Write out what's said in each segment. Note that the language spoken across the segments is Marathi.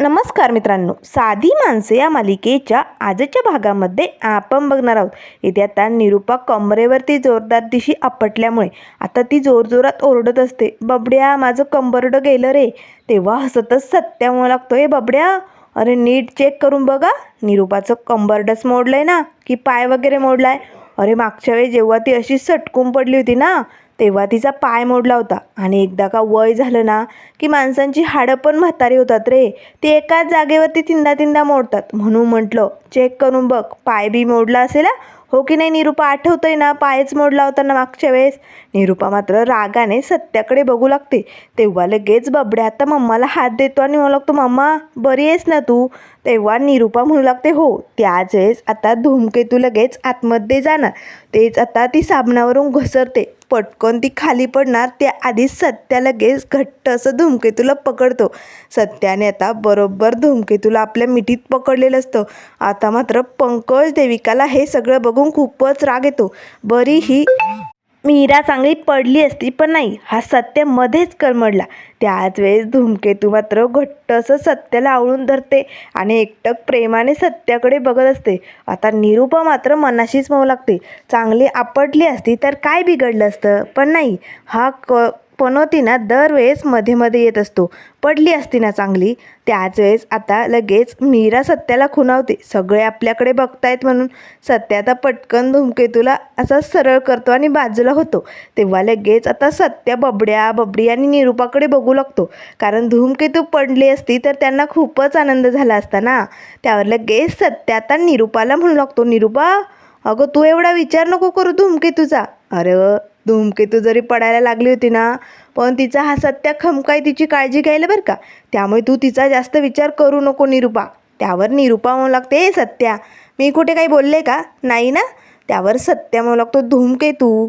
नमस्कार मित्रांनो. साधी माणसे या मालिकेच्या आजच्या भागामध्ये आपण बघणार आहोत. इथे आता निरुपा कमरेवरती जोरदार दिशी आपटल्यामुळे आता ती जोरजोरात ओरडत असते. बबड्या माझं कंबरडं गेलं रे. तेव्हा हसतच सत्यामुळे हे बबड्या. अरे नीट चेक करून बघा. निरुपाचं कंबरडच आहे ना की पाय वगैरे मोडला आहे अरे मागच्या वेळी जेव्हा ती अशी सटकून पडली होती ना तेव्हा तिचा पाय मोडला होता. आणि एकदा का वय झालं ना की माणसांची हाडं पण म्हातारी होतात रे. ते एकाच जागेवरती तिंदा तिंदा मोडतात. म्हणून म्हटलं चेक करून बघ पाय बी मोडला असेल हो की नाही निरुपा आठवतोय ना पायच मोडला होता ना मागच्या वेळेस? निरुपा मात्र रागाने सत्याकडे बघू लागते. तेव्हा लगेच बबड्या आता मम्माला हात देतो आणि म्हणू लागतो मम्मा बरी आहेस ना तू? तेव्हा निरुपा म्हणू लागते हो त्याच वेळेस आता धूमकेतू लगेच आतमध्ये जाणार. तेच आता ती साबणावरून घसरते. पटकन ती खाली पडणार त्या आधीच सत्या लगेच घट्ट असं धूमकेतूला पकडतो. सत्याने आता बरोबर धूमकेतूला आपल्या मिठीत पकडलेलं असतं. आता मात्र पंकज देविकाला हे सगळं बघून खूपच राग येतो. बरी ही मीरा चांगली पडली असती पण नाही हा सत्य मध्येच करमडला. त्याच वेळेस धूमकेतू मात्र घट्ट असं सत्याला आवळून धरते आणि एकटक प्रेमाने सत्याकडे बघत असते. आता निरूपा मात्र मनाशीच मऊ लागते. चांगली आपटली असती तर काय बिघडलं असतं? पण नाही हा क पनोती ना दरवेळेस मध्ये मध्ये येत असतो. पडली असती ना चांगली. त्याच वेळेस आता लगेच मीरा सत्याला खुणावते. सगळे आपल्याकडे बघतायत म्हणून. सत्य आता पटकन धुमकेतूला असा सरळ करतो आणि बाजूला होतो. तेव्हा लगेच आता सत्य बबड्या बबडी आणि निरुपाकडे बघू लागतो. कारण धूमकेतू पडली असती तर त्यांना खूपच आनंद झाला असता ना. त्यावर लगेच सत्य आता निरुपाला म्हणू लागतो. निरुपा अगं तू एवढा विचार नको करू धूमकेतूचा. अरे धूमकेतू जरी पडायला लागली होती ना पण तिचा हा सत्या खमकाय तिची काळजी घ्यायला बरं का? त्यामुळे तू तिचा जास्त विचार करू नको निरुपा. त्यावर निरुपा म्हणू लागते हे सत्या मी कुठे काही बोलले का? नाही ना? त्यावर सत्या म्हणू लागतो धूमकेतू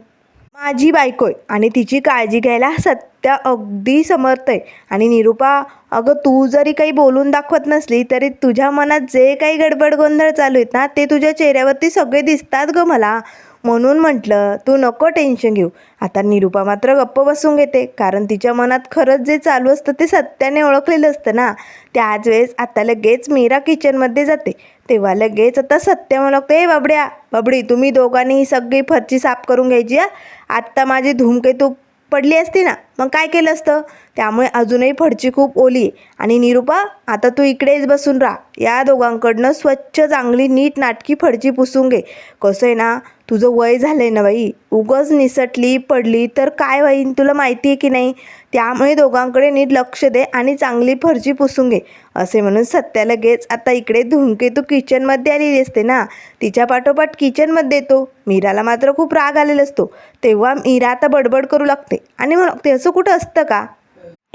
माझी बायको आहे आणि तिची काळजी घ्यायला सत्या अगदी समर्थ आहे आणि निरुपा अगं तू जरी काही बोलून दाखवत नसली तरी तुझ्या मनात जे काही गडबड गोंधळ चालू आहेत ना ते तुझ्या चेहऱ्यावरती सगळे दिसतात गं मला. म्हणून म्हटलं तू नको टेन्शन घेऊ. आता निरुपा मात्र गप्प बसून घेते. कारण तिच्या मनात खरंच जे चालू असतं ते सत्याने ओळखलेलं असतं ना. त्याच वेळेस आता लगेच मीरा किचनमध्ये जाते. तेव्हा लगेच आता सत्य म्हणू ए बाबड्या बाबडी तुम्ही दोघांनी ही सगळी फरची साफ करून घ्यायची हा? आत्ता माझी धूमकेतू पडली असती ना मग काय केलं असतं? त्यामुळे अजूनही फडची खूप ओली आहे. आणि निरुपा आता तू इकडेच बसून राहा. या दोघांकडनं स्वच्छ चांगली नीट नाटकी फडची पुसून घे. कसं आहे ना तुझं वय झालं आहे ना बाई. उगच निसटली पडली तर काय होईन तुला माहिती आहे की नाही? त्यामुळे दोघांकडे नीट लक्ष दे आणि चांगली फरची पुसून घे. असे म्हणून सत्या लगेच आता इकडे धुमकेतू किचनमध्ये आलेली असते ना? तिच्या पाठोपाठ किचनमध्ये येतो. मीराला मात्र खूप राग आलेला असतो. तेव्हा मीरा आता बडबड करू लागते. आणि मग ते असं कुठं असतं का?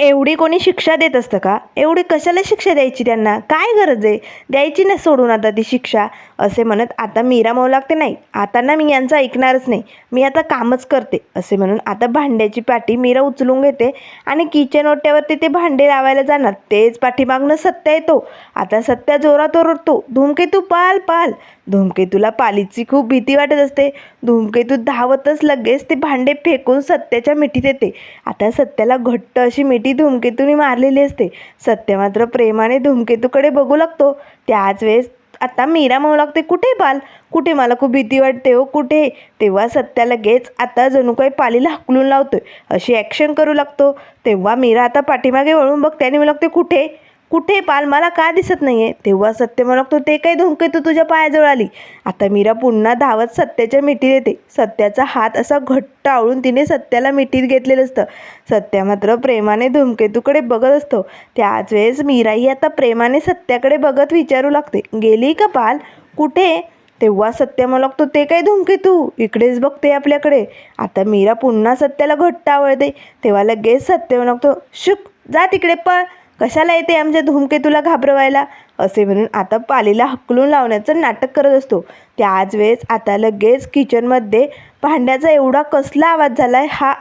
एवढी कोणी शिक्षा देत असतं का? एवढी कशाला शिक्षा द्यायची त्यांना? काय गरज आहे? द्यायची ना सोडून आता ती शिक्षा. असे म्हणत आता मीरा मऊ लागते नाही. आता ना मी यांचं ऐकणारच नाही. मी आता कामच करते. असे म्हणून आता भांड्याची पाठी मीरा उचलून घेते आणि किचन ओट्यावरती ते भांडे लावायला जाणार. तेच पाठीमागनं सत्या येतो. आता सत्या जोरात ओरडतो. धूमकेतू पाल पाल. धूमकेतूला पालीची खूप भीती वाटत असते. धूमकेतू धावतच लगेच ते भांडे फेकून सत्याच्या मिठीत येते. आता सत्याला घट्ट अशी मिठी धूमकेतूने मारलेली असते. सत्य मात्र प्रेमाने धूमकेतूकडे बघू लागतो. त्याच वेळेस आता मीरा म्हणू लागते कुठे पाल कुठे मला खूप भीती वाटते हो कुठे तेव्हा सत्या लगेच आता जणू काही पालीला हकलून लावतोय. अशी ॲक्शन करू लागतो. तेव्हा मीरा आता पाठीमागे वळून बघते आणि म्हणू लागते कुठे कुठे पाल? मला का दिसत नाही आहे तेव्हा सत्य म्हणतो ते काही धुमकेतू तुझ्या पायाजवळ आली? आता मीरा पुन्हा धावत सत्याच्या मिठीत येते. सत्याचा हात असा घट्ट आवळून तिने सत्याला मिठीत घेतलेलं असतं. सत्या मात्र प्रेमाने धुमकेतूकडे बघत असतो. त्याच वेळेस मीराही आता प्रेमाने सत्याकडे बघत विचारू लागते. गेली का पाल? कुठे? तेव्हा सत्य मला लागतो ते काय धुमकेतू? इकडेच बघते आपल्याकडे. आता मीरा पुन्हा सत्याला घट्ट आवळते. तेव्हा लगेच सत्य म्हणू शुक जा तिकडे पळ. कशाला येते आमच्या धूमकेतूला घाबरवायला? असे म्हणून आता पालीला हकलून लावण्याचं नाटक करत असतो. त्याच वेळेस आता लगेच किचनमध्ये भांड्याचा एवढा कसला आवाज झाला आहे हा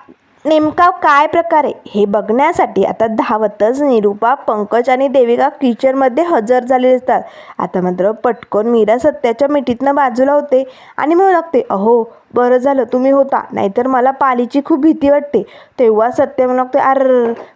नेमका काय प्रकार आहे? हे बघण्यासाठी आता धावतच निरुपा पंकज आणि देविका किचनमध्ये हजर झालेले असतात. आता मात्र पटकन मीरा सत्याच्या मिठीतनं बाजूला होते आणि म्हणू लागते अहो बरं झालं तुम्ही होता. नाहीतर मला पालीची खूप भीती वाटते. तेव्हा सत्य म्हणतो अर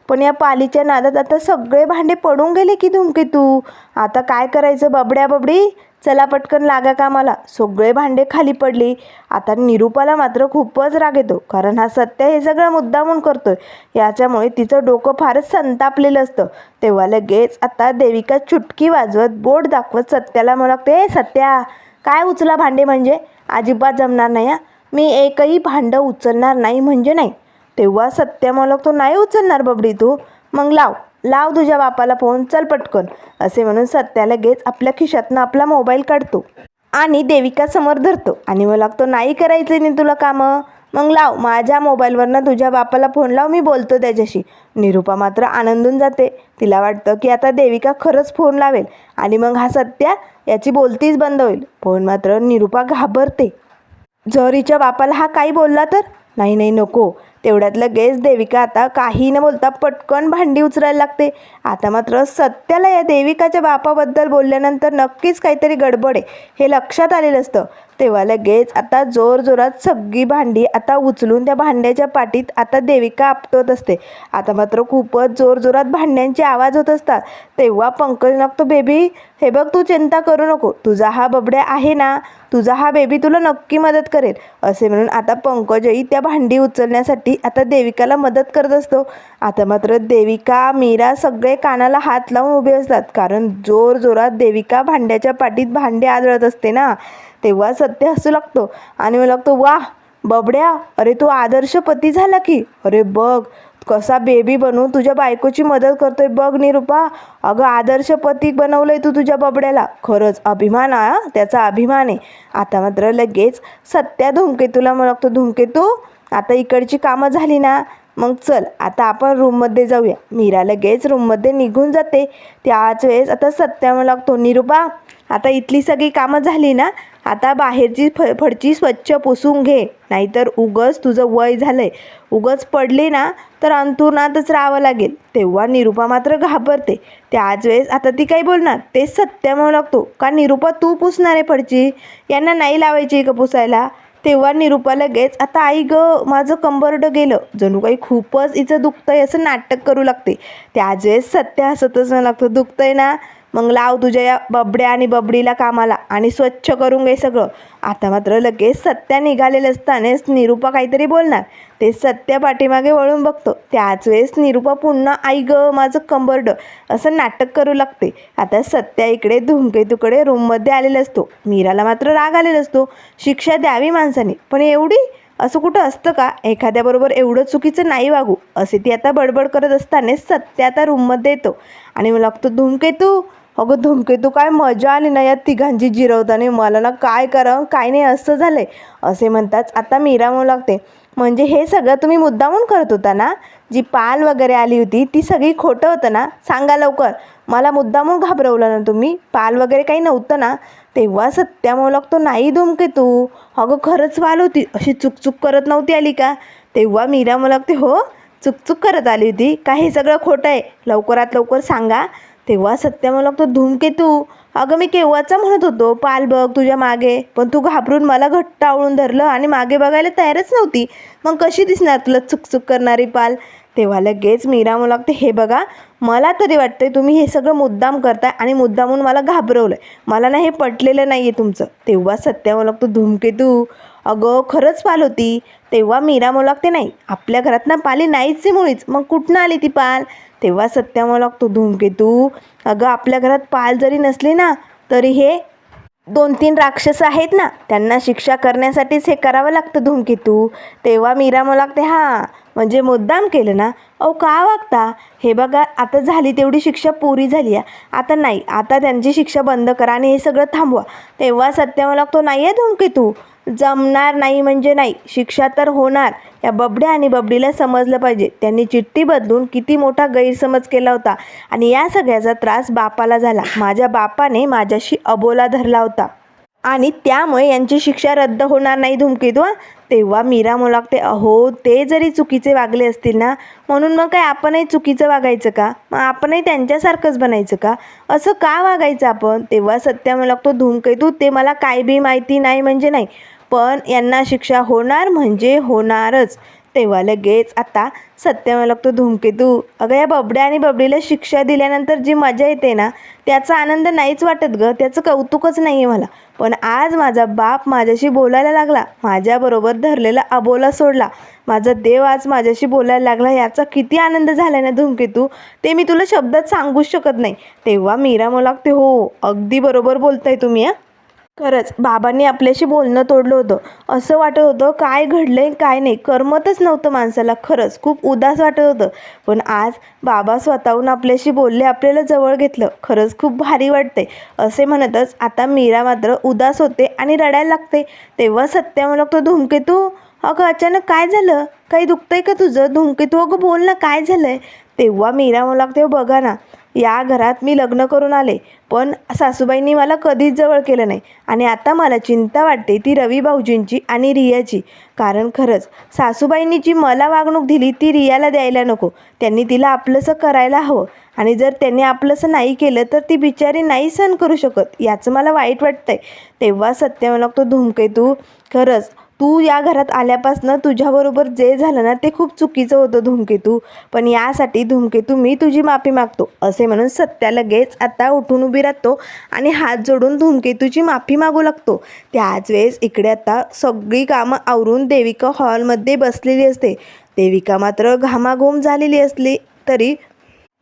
पण या पालीच्या नादात आता सगळे भांडे पडून गेले की धुमकेतू आता काय करायचं? बबड्या बबडी? चला पटकन लागा कामाला. सगळे भांडे खाली पडली. आता निरूपाला मात्र खूपच राग येतो कारण हा सत्य हे सगळं मुद्दामून करतोय. याच्यामुळे तिचं डोकं फारच संतापलेलं असतं. तेव्हा लगेच आता देविका चुटकी वाजवत बोट दाखवत सत्याला म्हणते सत्या काय उचला भांडे म्हणजे? अजिबात जमणार नाही हा. मी एकही भांडं उचलणार नाही म्हणजे नाही. तेव्हा सत्या मला तो नाही उचलणार बबडी तू. मग लाव लाव तुझ्या बापाला फोन चल पटकन असे म्हणून सत्या लगेच आपल्या खिशातनं आपला मोबाईल काढतो आणि देविका समोर धरतो. आणि मला तो नाही करायचं नाही तुला कामं. मग लाव माझ्या मोबाईलवरनं तुझ्या बापाला फोन लाव मी बोलतो त्याच्याशी. निरूपा मात्र आनंदून जाते. तिला वाटतं की आता देविका खरंच फोन लावेल आणि मग हा सत्या याची बोलतीच बंद होईल. फोन मात्र निरूपा घाबरते. झरीच्या बापाला हा काही बोलला तर? नाही नाही नको. तेवढ्यात लगेच देविका आता काही न बोलता पटकन भांडी उचलायला लागते. आता मात्र सत्याला या देविकाच्या बापाबद्दल बोलल्यानंतर नक्कीच काहीतरी गडबड आहे. हे लक्षात आलेलं असतं. तेव्हा लगेच आता जोरजोरात सगळी भांडी आता उचलून त्या भांड्याच्या पाठीत आता देविका आपटत असते. आता मात्र खूपच जोरजोरात भांड्यांचे आवाज होत असतात. तेव्हा पंकज लागतो बेबी हे बघ तू चिंता करू नको. तुझा हा बबड्या आहे ना तुझा हा बेबी तुला नक्की मदत करेल. असे म्हणून आता पंकजही त्या भांडी उचलण्यासाठी आता देविकाला मदत करत असतो. आता मात्र देविका मीरा सगळे कानाला हात लावून उभे असतात. कारण जोर जोरात देविका भांड्याच्या पाठीत भांडे आदळत असते ना. तेव्हा सत्य हसू लागतो. आणि मला लागतो वा बबड्या अरे तू आदर्श पती झाला की. अरे बघ कसा बेबी बनवून तुझ्या बायकोची मदत करतोय बघ निरूपा. अगं आदर्श पती बनवलंय तू तुझ्या बबड्याला. खरंच अभिमान आ हा, त्याचा अभिमान आहे. आता मात्र लगेच सत्या धूमकेतूला म्हणतो धूमकेतू आता इकडची कामं झाली ना? मग चल आता आपण रूममध्ये जाऊया. मीरा लगेच रूममध्ये निघून जाते. त्याच वेळेस आता सत्या मला लागतो निरूपा आता इथली सगळी कामं झाली ना? आता बाहेरची फ फडची स्वच्छ पुसून घे. नाहीतर उगच तुझं वय झालंय. उगच पडली ना तर अंथरुणातच राहावं लागेल. तेव्हा निरूपा मात्र घाबरते. त्याच वेळेस आता ती काही बोलणार? तेच सत्य म्हणू लागतो. का निरूपा तू पुसणार आहे फडची? यांना नाही लावायची का पुसायला? तेव्हा निरूपा लगेच आता आई ग माझं कंबरडं गेलं. जणू काही खूपच हिचं दुखतंय असं नाटक करू लागते. त्याच वेळेस सत्य हसतच म्हणू लागतं. दुखतंय ना? मग लाव तुझ्या या बबड्या आणि बबडीला कामाला आणि स्वच्छ करून घे सगळं. आता मात्र लगेच सत्या निघालेलं असतानाच निरूपा काहीतरी बोलणार. ते सत्या पाठीमागे वळून बघतो. त्याच वेळेस निरूपा पुन्हा आई ग माझं कंबरड. असं नाटक करू लागते. आता सत्या इकडे धुमकेतूकडे रूममध्ये आलेला असतो. मीराला मात्र राग आलेला असतो. शिक्षा द्यावी माणसाने. पण एवढी? असं कुठं असतं का? एखाद्याबरोबर एवढं चुकीचं नाही वागू. असे ती आता बडबड करत असतानाच सत्य आता रूममध्ये येतो. आणि मला लागतो धुमकेतू अगं धूमकेतू काय मजा आली ना या तिघांची जिरवताना? मला ना काय करावं काय नाही असं झालं आहे असे म्हणताच आता मीरा म्हणू लागते म्हणजे हे सगळं तुम्ही मुद्दामून करत होता ना? जी पाल वगैरे आली होती ती सगळी खोटं होतं ना? सांगा लवकर. मला मुद्दामून घाबरवलं ना तुम्ही? पाल वगैरे काही नव्हतं ना? तेव्हा सत्या म्हणू लागतो नाही धुमके तू. अगं खरंच वाल होती. अशी चुकचुक करत नव्हती आली का? तेव्हा मीरा म्हणू लागते हो चुकचुक करत आली होती. का हे सगळं खोटं आहे? लवकरात लवकर सांगा. तेव्हा सत्या म्हणू लागतो अगं मी केव्हाचा म्हणत होतो? पाल बघ तुझ्या मागे. पण तू घाबरून मला घट्ट आवळून धरलं आणि मागे बघायला तयारच नव्हती. मग कशी दिसणार तुला चुकचुक करणारी पाल? तेव्हा लगेच मीरा मुलागते लागते हे बघा मला तरी वाटतंय तुम्ही हे सगळं मुद्दाम करताय आणि मुद्दामून मला घाबरवलंय. मला ना हे पटलेलं नाही आहे तुमचं. तेव्हा सत्या म्हणू लागतो अगं खरंच पाल होती. तेव्हा मीरा मुलागते लागते नाही आपल्या घरात ना पाली नाहीच आहे मुळीच. मग कुठनं आली ती पाल? तेव्हा सत्या म्हणू लागतो धुमकेतू अगं आपल्या घरात पाल जरी नसली ना तरी हे दोन तीन राक्षस आहेत ना त्यांना शिक्षा करण्यासाठीच हे करावं लागतं धुमकेतू तेव्हा मीरा मला लागते हां म्हणजे मुद्दाम केलं ना? अहो का वागता? हे बघा आता झाली तेवढी शिक्षा पुरी झाली आहे आता नाही आता त्यांची शिक्षा बंद करा आणि हे सगळं थांबवा. तेव्हा सत्य मला लागतो नाही आहे धुमकेतू जमणार नाही म्हणजे नाही. शिक्षा तर होणार. या बबड्या आणि बबडीला समजलं पाहिजे. त्यांनी चिठ्ठी बदलून किती मोठा गैरसमज केला होता आणि या सगळ्याचा त्रास बापाला झाला. माझ्या बापाने माझ्याशी अबोला धरला होता आणि त्यामुळे यांची शिक्षा रद्द होणार नाही धुमकीत व तेव्हा मीरा मुलागते अहो ते जरी चुकीचे वागले असतील ना म्हणून मग काय आपणही चुकीचं वागायचं का? मग आपणही त्यांच्यासारखंच बनायचं का? असं का वागायचं आपण? तेव्हा सत्या मुलागतो लागतो धूमकेतू ते मला काय बी माहिती नाही म्हणजे नाही. पण यांना शिक्षा होणार म्हणजे होणारच. तेव्हा लगेच आता सत्यमा लागतो धूमकेतू अगं या बबड्या आणि बबडीला शिक्षा दिल्यानंतर जी मजा येते ना त्याचा आनंद नाहीच वाटत गं. त्याचं कौतुकच नाही आहे मला. पण आज माझा बाप माझ्याशी बोलायला लागला. माझ्याबरोबर धरलेला अबोला सोडला. माझा देव आज माझ्याशी बोलायला लागला. याचा किती आनंद झाला ना धूमकेतू ते मी तुला शब्दात सांगूच शकत नाही. तेव्हा मीरा मला लागते हो अगदी बरोबर बोलताय तुम्ही हां. खरंच बाबांनी आपल्याशी बोलणं तोडलं होतं. असं वाटत होतं काय घडलंय काय नाही करमतच नव्हतं माणसाला खरंच. खूप उदास वाटत होतं. पण आज बाबा स्वतःहून आपल्याशी बोलले आपल्याला जवळ घेतलं. खरंच खूप भारी वाटते असे म्हणतच आता मीरा मात्र उदास होते आणि रडायला लागते. तेव्हा सत्या मला तो धूमकेतू अगं अचानक काय झालं? काही दुखतंय का तुझं? धुमकेतू अगं बोल ना काय झालं आहे तेव्हा मीरा मला लागते बघा ना या घरात मी लग्न करून आले पण सासूबाईंनी मला कधीच जवळ केलं नाही. आणि आता मला चिंता वाटते ती रवी भाऊजींची आणि रियाची. कारण खरंच सासूबाईंनी जी मला वागणूक दिली ती रियाला द्यायला नको. त्यांनी तिला आपलंसं करायला हवं. आणि जर त्यांनी आपलंसं नाही केलं तर ती बिचारी नाही सहन करू शकत याचं मला वाईट वाटतंय. तेव्हा सत्य मला लागतो धूमकेतू. खरंच तू या घरात आल्यापासनं तुझ्याबरोबर जे झालं ना ते खूप चुकीचं होतं धूमकेतू पण यासाठी धूमकेतू मी तुझी माफी मागतो असे म्हणून सत्या लगेच आता उठून उभी राहतो आणि हात जोडून धूमकेतूची माफी मागू लागतो. त्याच वेळेस इकडे आता सगळी कामं आवरून देविका हॉलमध्ये बसलेली असते. देविका मात्र घामाघूम झालेली असली तरी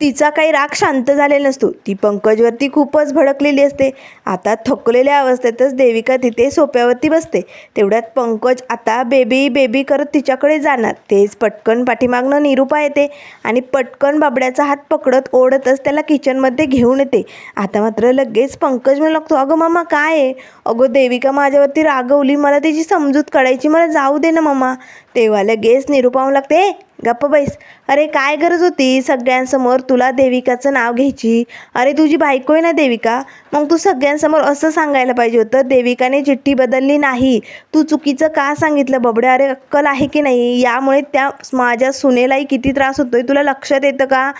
तिचा काही राग शांत झालेला नसतो. ती पंकजवरती खूपच भडकलेली असते. आता थकलेल्या अवस्थेतच देविका तिथे सोप्यावरती बसते. तेवढ्यात पंकज आता बेबी बेबी करत तिच्याकडे जाणार. तेच पटकन पाठीमागनं निरूपा येते आणि पटकन बाबड्याचा हात पकडत ओढतच त्याला किचनमध्ये घेऊन येते. आता मात्र लगेच पंकज म्हणू लागतो अगं मामा काय आहे? अगं देविका माझ्यावरती रागवली. मला तिची समजूत काढायची. मला जाऊ दे ना मामा. तेव्हा लगेच निरूपावं लागते गप्प बैस. अरे काय गरज होती सगळ्यांसमोर तुला देविकाचं नाव घ्यायची? अरे तुझी बायको आहे ना देविका? मग तू सगळ्यांसमोर असं सांगायला पाहिजे होतं देविकाने चिठ्ठी बदलली नाही. तू चुकीचं का सांगितलं बबड्या? अरे अक्कल आहे की नाही? यामुळे त्या माझ्या सुनेलाही किती त्रास होतोय? तुला लक्षात येतं का?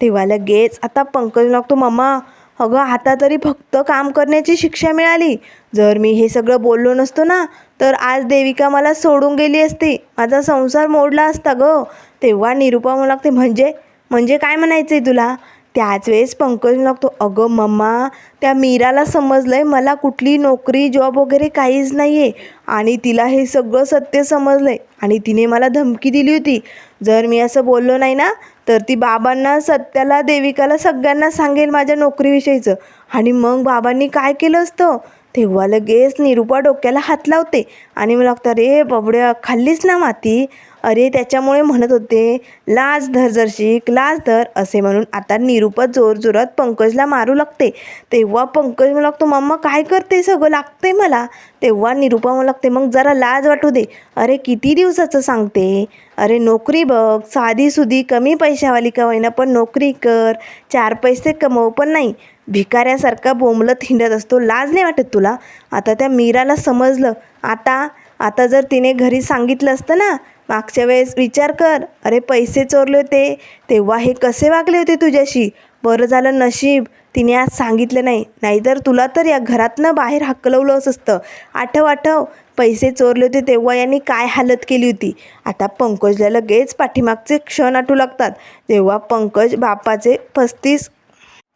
तेव्हा लगेच आता पंकज लागतो मम्मा. अगं आता तरी फक्त काम करण्याची शिक्षा मिळाली. जर मी हे सगळं बोललो नसतो ना तर आज देविका मला सोडून गेली असती. माझा संसार मोडला असता गं. तेव्हा निरुपा म्हणू लागते म्हणजे? म्हणजे काय म्हणायचं आहे तुला? त्याच वेळेस पंकज लागतो अगं मम्मा त्या मीराला समजलं आहे मला कुठली नोकरी जॉब वगैरे काहीच नाही आहे आणि तिला हे सगळं सत्य समजलं आहे आणि तिने मला धमकी दिली होती. जर मी असं बोललो नाही ना तर ती बाबांना सत्याला देविकाला सगळ्यांना सांगेल माझ्या नोकरीविषयीचं. आणि मग बाबांनी काय केलं असतं? तेव्हा लगेच निरुपा डोक्याला हात लावते आणि मला लागतं रे बबड्या खाल्लीच ना माती? अरे त्याच्यामुळे म्हणत होते लाज धर जरशिक लाज धर असे म्हणून आता निरूपा जोरजोरात पंकजला मारू लागते. तेव्हा पंकज मला लागतो मम्मा काय करते सगळं? लागते मला. तेव्हा निरूपा मला लागते मग जरा लाज वाटू दे. अरे किती दिवसाचं सांगते? अरे नोकरी बघ साधी सुधी कमी पैशावाली का होईना पण नोकरी कर चार पैसे कमव पण नाही. भिकाऱ्यासारखा बोंबलत हिंडत असतो लाज नाही वाटत तुला? आता त्या मीराला समजलं. आता आता जर तिने घरी सांगितलं असतं ना मागच्या वेळेस विचार कर. अरे पैसे चोरले होते. तेव्हा हे कसे वागले होते तुझ्याशी? बरं झालं नशीब. तिने आज सांगितलं नाही. नाहीतर तुला तर या घरातनं बाहेर हकलवलंच असतं. आठव आठव. पैसे चोरले होते तेव्हा यांनी काय हालत केली होती? आता पंकजला लगेच पाठीमागचे क्षण आठू लागतात. तेव्हा पंकज बापाचे पस्तीस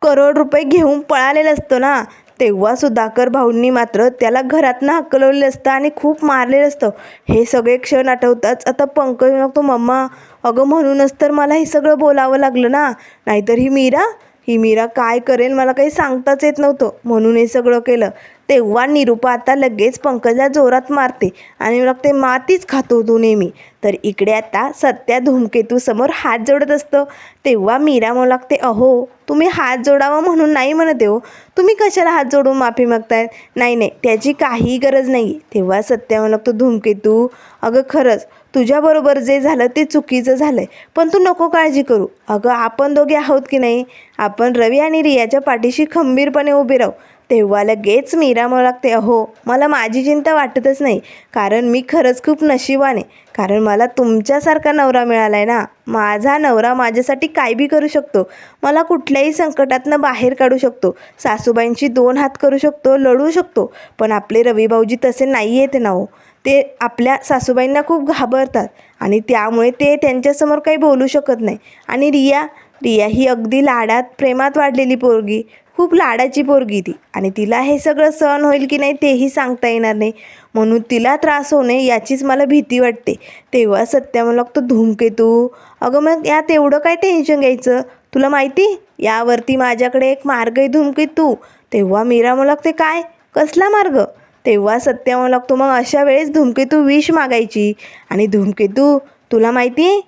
करोड रुपये घेऊन पळालेलं असतं ना? तेव्हा सुधाकर भाऊंनी मात्र त्याला घरातनं हकलवलेलं असतं आणि खूप मारलेलं असतं. हे सगळे क्षण आठवताच आता पंकज म्हणतो मम्मा अगं म्हणूनच तर मला हे सगळं बोलावं लागलं ना. नाहीतर ही मीरा ही मीरा काय करेल मला काही सांगताच येत नव्हतं. म्हणून हे सगळं केलं. तेव्हा निरूपा आता लगेच पंकजला जोरात मारते आणि मग ते मातीच खातो तू नेहमी. तर इकडे आता सत्या धूमकेतू समोर हात जोडत असतं. तेव्हा मीरा म्हणू लागते अहो तुम्ही हात जोडावा म्हणून नाही म्हणत हो. तुम्ही कशाला हात जोडून माफी मागताय? नाही नाही त्याची काही गरज नाही. तेव्हा सत्या म्हणू लागतो धूमकेतू अगं खरंच तुझ्याबरोबर जे झालं ते चुकीचं झालं आहे पण तू नको काळजी करू. अगं आपण दोघे आहोत की नाही? आपण रवी आणि रियाच्या पाठीशी खंबीरपणे उभे राहू. तेव्हा लगेच मीरा म्हणू लागते अहो मला माझी चिंता वाटतच नाही. कारण मी खरंच खूप नशिबाने. कारण मला तुमच्यासारखा नवरा मिळाला आहे ना. माझा नवरा माझ्यासाठी काय बी करू शकतो. मला कुठल्याही संकटातनं बाहेर काढू शकतो. सासूबाईंशी दोन हात करू शकतो लढू शकतो. पण आपले रवी भाऊजी तसे नाही आहेत ना हो. ते आपल्या सासूबाईंना खूप घाबरतात. आणि त्यामुळे ते त्यांच्यासमोर काही बोलू शकत नाही. आणि रिया रिया ही अगदी लाडात प्रेमात वाढलेली पोरगी. खूप लाडाची पोरगी ती. आणि तिला हे सगळं सहन होईल की नाही तेही सांगता येणार नाही. म्हणून तिला त्रास होऊ नये याचीच मला भीती वाटते. तेव्हा सत्या मला लागतो धूमकेतू अगं मग यात एवढं काय टेन्शन घ्यायचं? तुला माहिती? यावरती माझ्याकडे एक मार्ग आहे धूमकेतू तेव्हा मीरा मला लागते काय? कसला मार्ग? तेव्हा सत्या मला लागतो मग अशा वेळेस धूमकेतू विष मागायची. आणि धूमकेतू तुला माहिती?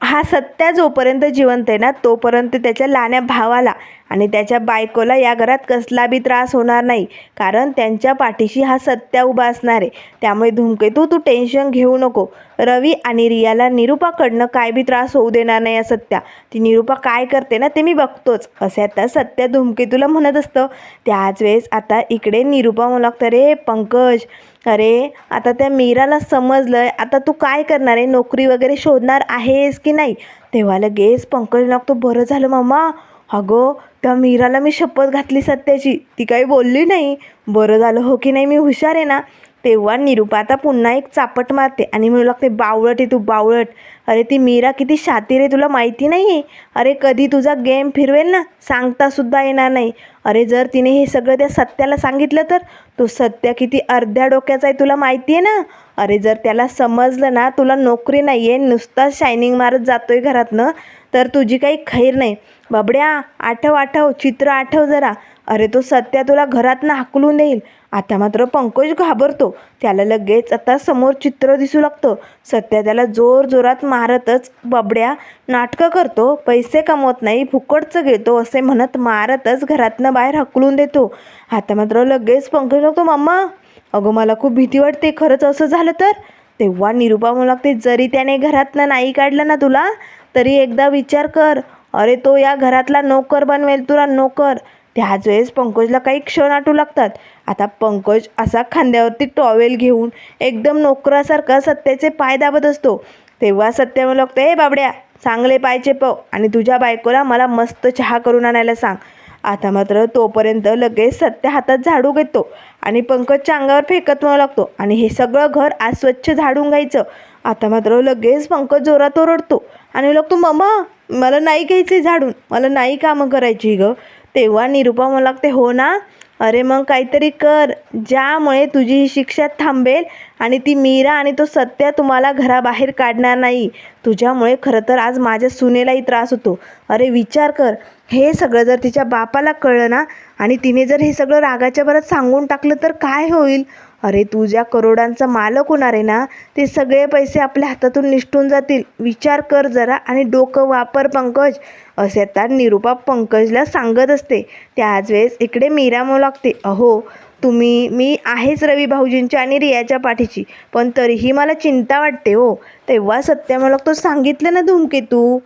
हा सत्या जोपर्यंत जिवंत आहे ना तोपर्यंत त्याच्या लाण्या भावाला आणि त्याच्या बायकोला या घरात कसला बी त्रास होणार नाही कारण त्यांच्या पाठीशी हा सत्या उभा असणार आहे. त्यामुळे धूमकेतू तू टेन्शन घेऊ नको. रवी आणि रियाला निरुपाकडनं काय बी त्रास होऊ देणार नाही या सत्या. ती निरुपा काय करते ना ते मी बघतोच. असे आता सत्या धूमकेतूला म्हणत असतं. त्याच वेळेस आता इकडे निरुपा म्हणू लागतं रे पंकज अरे आता त्या मीराला समजलं आहे आता तू काय करणार आहे? नोकरी वगैरे शोधणार आहेस की नाही? तेव्हा लगेच पंकज लागतो बरं झालं मामा. अगं त्या मीराला मी शपथ घातली सत्याची. ती काही बोलली नाही. बरं झालं हो की नाही मी हुशार आहे ना? तेव्हा निरुपा आता पुन्हा एक चापट मारते आणि म्हणू लागते बावळट आहे तू बावळट. अरे ती मीरा किती शातीर आहे तुला माहिती नाही आहे अरे कधी तुझा गेम फिरवेल ना? सांगतासुद्धा येणार नाही. अरे जर तिने हे सगळं त्या सत्याला सांगितलं तर? तो सत्या किती अर्ध्या डोक्याचा आहे तुला माहिती आहे ना? अरे जर त्याला समजलं ना तुला नोकरी नाही आहे नुसता शायनिंग मारत जातो आहे घरातनं तर तुझी काही खैर नाही. बाबड्या आठव आठव चित्र आठव जरा. अरे तो सत्या तुला घरातनं हाकलून देईल. आता मात्र पंकज घाबरतो. त्याला लगेच आता समोर चित्र दिसू लागतं. सत्या त्याला जोर जोरात मारतच बबड्या नाटकं करतो. पैसे कमवत नाही फुकटचं घेतो असे म्हणत मारतच घरातनं बाहेर हकलून देतो. आता मात्र लगेच पंकज लागतो मम्मा अगं मला खूप भीती वाटते. खरंच असं झालं तर? तेव्हा निरुपा म्हणू लागते जरी त्याने घरातनं नाही काढलं ना तुला तरी एकदा विचार कर. अरे तो या घरातला नोकर बनवेल तुला नोकर. त्याच वेळेस पंकजला काही क्षण आटू लागतात. आता पंकज असा खांद्यावरती टॉवेल घेऊन एकदम नोकरासारखा सत्याचे पाय दाबत असतो. तेव्हा सत्य म्हणू लागतं हे बाबड्या चांगले पायचे पव आणि तुझ्या बायकोला मला मस्त चहा करून आणायला सांग. आता मात्र तोपर्यंत लगेच सत्य हातात झाडू घेतो आणि पंकजच्या अंगावर फेकत म्हणू लागतो. आणि हे सगळं घर आज स्वच्छ झाडून घ्यायचं. आता मात्र लगेच पंकज जोरात ओरडतो. आणि लागतो मम्मा मला नाही घ्यायचे झाडून. मला नाही कामं करायची ग. तेव्हा निरुपा मला लागते हो ना? अरे मग काहीतरी कर. ज्यामुळे तुझी ही शिक्षा थांबेल आणि ती मीरा आणि तो सत्या तुम्हाला घराबाहेर काढणार नाही. तुझ्यामुळे खरं तर आज माझ्या सुनेलाही त्रास होतो. अरे विचार कर. हे सगळं जर तिच्या बापाला कळलं ना आणि तिने जर हे सगळं रागाच्या भरात सांगून टाकलं तर काय होईल? अरे तू ज्या करोडांचा मालक होणार आहे ना ते सगळे पैसे आपल्या हातातून निष्ठून जातील. विचार कर जरा आणि डोकं वापर पंकज. असे आता निरुपा पंकजला सांगत असते. त्याच वेळेस इकडे मीरा लागते. अहो तुम्ही मी आहेच रवी भाऊजींच्या आणि रियाच्या पाठीची पण तरीही मला चिंता वाटते हो. तेव्हा सत्या मला तो सांगितलं ना धूमकेतू.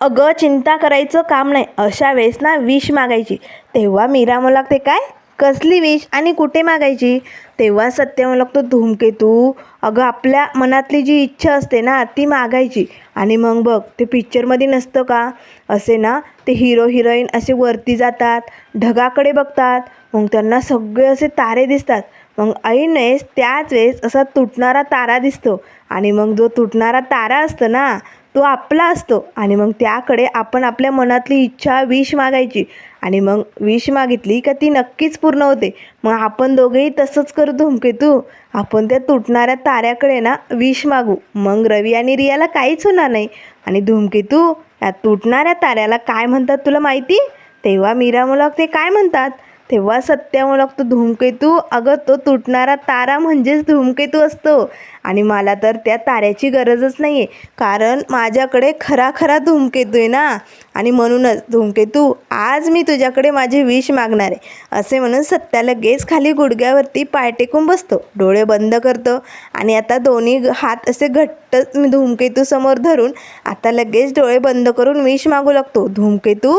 अगं चिंता करायचं काम नाही. अशा वेळेस ना विष मागायची. तेव्हा मीरा म्हणू लागते काय? कसली विष? आणि कुठे मागायची? तेव्हा सत्य म्हणू लागतो धूमकेतू अगं आपल्या मनातली जी इच्छा असते ना ती मागायची. आणि मग बघ ते पिक्चरमध्ये नसतं का? असे ना ते हिरो हिरोईन असे वरती जातात ढगाकडे बघतात. मग त्यांना सगळे असे तारे दिसतात. मग ऐनवेळेस त्याच वेळेस असा तुटणारा तारा दिसतो. आणि मग जो तुटणारा तारा असतो ना तो आपला असतो. आणि मग त्याकडे आपण आपल्या मनातली इच्छा विष मागायची. आणि मग विष मागितली का ती नक्कीच पूर्ण होते. मग आपण दोघेही तसंच करू धुमकेतू. आपण त्या तुटणाऱ्या ताऱ्याकडे ना विष मागू. मग रवी आणि रियाला काहीच होणार नाही. आणि धुमकेतू या तुटणाऱ्या ताऱ्याला काय म्हणतात तुला माहिती? तेव्हा मीरा मुलाक ते काय म्हणतात? तेव्हा सत्यामुळे लागतो धूमकेतू. अगं तो तुटणारा तारा म्हणजेच धूमकेतू असतो. आणि मला तर त्या ताऱ्याची गरजच नाही आहे कारण माझ्याकडे खरा खरा धूमकेतू आहे ना. आणि म्हणूनच धूमकेतू आज मी तुझ्याकडे माझे विष मागणार आहे. असे म्हणून सत्या लगेच खाली गुडघ्यावरती पाय टेकून बसतो. डोळे बंद करतो. आणि आता दोन्ही हात असे घट्ट धूमकेतू समोर धरून आता लगेच डोळे बंद करून विष मागू लागतो. धूमकेतू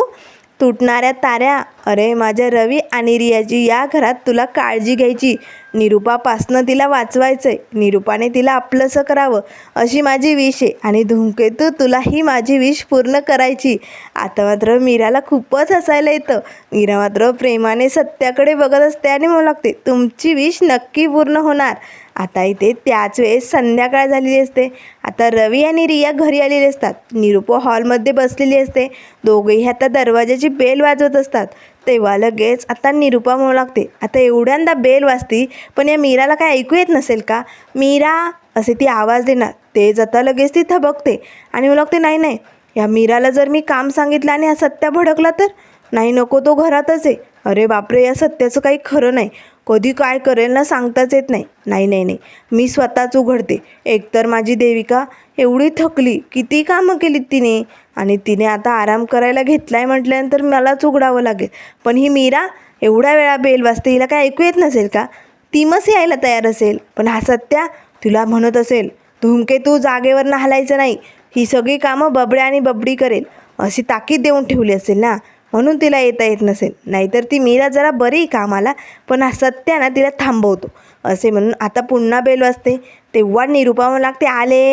तुटणाऱ्या ताऱ्या. अरे माझ्या रवी आणि रियाची या घरात तुला काळजी घ्यायची. निरुपापासनं तिला वाचवायचंय. निरुपाने तिला आपलंसं करावं अशी माझी विश आहे आणि धूमकेतू तुला ही माझी विश पूर्ण करायची. आता मात्र मीराला खूपच हसायला येतं. मीरा मात्र प्रेमाने सत्याकडे बघत असते आणि म्हणू लागते तुमची विश नक्की पूर्ण होणार. आता इथे त्याच वेळेस संध्याकाळ झालेली असते. आता रवी आणि रिया घरी आलेली असतात. निरुपा हॉलमध्ये बसलेली असते. दोघेही आता दरवाजाची बेल वाजवत असतात. तेव्हा लगेच आता निरुपा म्हणू लागते आता एवढ्यांदा बेल वाजती पण या मीराला काय ऐकू येत नसेल का? मीरा असे ती आवाज देणार. तेच आता लगेच ती थबकते आणि म्हणू लागते नाही नाही या मीराला जर मी काम सांगितलं आणि हा सत्या भडकला तर? नाही नको तो घरातच आहे. अरे बापरे या सत्याचं काही खरं नाही. कधी काय करेल ना सांगताच येत नाही. नाही नाही नाही. मी स्वतःच उघडते. एकतर माझी देविका एवढी थकली किती कामं केलीत तिने? आणि तिने आता आराम करायला घेतलाय म्हटल्यानंतर मलाच उघडावं लागेल. पण ही मीरा एवढ्या वेळा बेल वाजते हिला काय ऐकू येत नसेल का? ती मस यायला तयार असेल. पण हा सत्या तुला म्हणत असेल धूमकेतू जागेवर हलायचं नाही. ही सगळी कामं बबड्या आणि बबडी करेल. अशी ताकीद देऊन ठेवली असेल ना? म्हणून तिला येता येत नसेल. नाहीतर ती मीरा जरा बरी कामाला पण हा सत्या ना तिला थांबवतो. असे म्हणून आता पुन्हा बेल वाजते तेव्हा निरुपा म्हणू लागते आले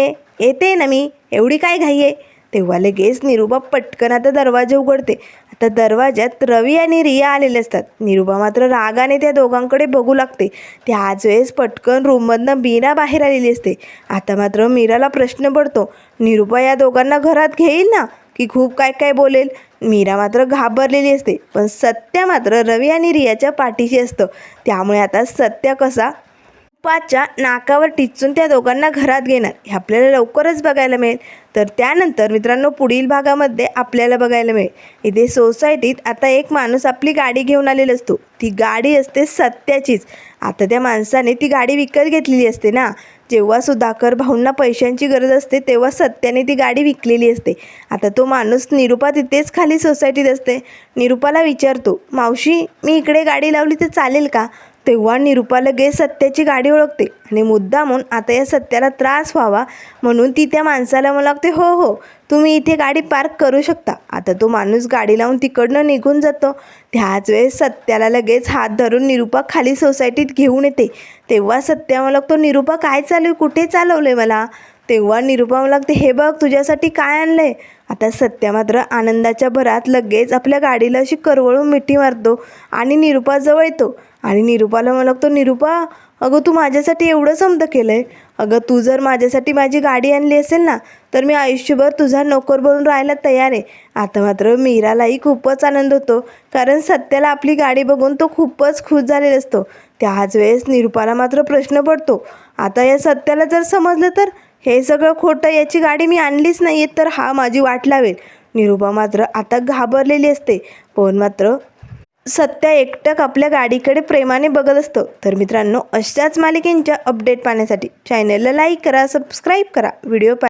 येते ना मी एवढी काय घाई आहे? तेव्हा लगेच निरुपा पटकन आता दरवाजे उघडते. आता दरवाज्यात रवी आणि रिया आलेले असतात. निरुपा मात्र रागाने त्या दोघांकडे बघू लागते. त्याच वेळेस पटकन रूममधनं मीरा बाहेर आलेली असते. आता मात्र मीराला प्रश्न पडतो निरुपा या दोघांना घरात घेईल ना? की खूप काय काय बोलेल. मीरा मात्र घाबरलेली असते. पण सत्य मात्र रवी आणि रियाच्या पाठीशी असतं. त्यामुळे आता सत्य कसा? पाच्या नाकावर टिचून त्या दोघांना घरात घेणार. हे आपल्याला लवकरच बघायला मिळेल. तर त्यानंतर मित्रांनो पुढील भागामध्ये आपल्याला बघायला मिळेल. इथे सोसायटीत आता एक माणूस आपली गाडी घेऊन आलेला असतो. ती गाडी असते सत्याचीच. आता त्या माणसाने ती गाडी विकत घेतलेली असते ना. जेव्हा सुधाकर भाऊंना पैशांची गरज असते तेव्हा सत्याने ती गाडी विकलेली असते. आता तो माणूस निरुपा तिथेच खाली सोसायटीत असते. निरुपाला विचारतो मावशी मी इकडे गाडी लावली तर चालेल का? तेव्हा निरुपा लगेच सत्याची गाडी ओळखते आणि मुद्दा म्हणून आता या सत्याला त्रास व्हावा म्हणून ती त्या माणसाला म्हणू लागते हो हो तुम्ही इथे गाडी पार्क करू शकता. आता तो माणूस गाडी लावून तिकडनं निघून जातो. त्याच वेळेस सत्याला लगेच हात धरून निरुपा खाली सोसायटीत घेऊन येते. तेव्हा सत्या मला लागतो निरुपा काय चालू आहे? कुठे चालवलं आहे मला? तेव्हा निरुपा मला लागते हे बघ तुझ्यासाठी काय आणलं आहे आता सत्या मात्र आनंदाच्या भरात लगेच आपल्या गाडीला अशी करवळून मिठी मारतो आणि निरुपाजवळ येतो. आणि निरुपाला मला लागतो निरुपा अगं तू माझ्यासाठी एवढं समतं केलं आहे अगं तू जर माझ्यासाठी माझी गाडी आणली असेल ना तर मी आयुष्यभर तुझा नोकर बनून राहायला तयार आहे. आता मात्र मीरालाही खूपच आनंद होतो कारण सत्याला आपली गाडी बघून तो खूपच खुश झालेला असतो. त्याच वेळेस निरुपाला मात्र प्रश्न पडतो आता या सत्याला जर समजलं तर? हे सगळं खोटं याची गाडी मी आणलीच नाही आहे तर हा माझी वाट लावेल. निरुपा मात्र आता घाबरलेली असते. पण मात्र सत्या एकटक आपल्या गाडीकडे प्रेमाने बघत असतं. तर मित्रांनो अशाच मालिकेंच्या अपडेट पाहण्यासाठी चॅनलला लाईक करा सबस्क्राईब करा. व्हिडिओ पा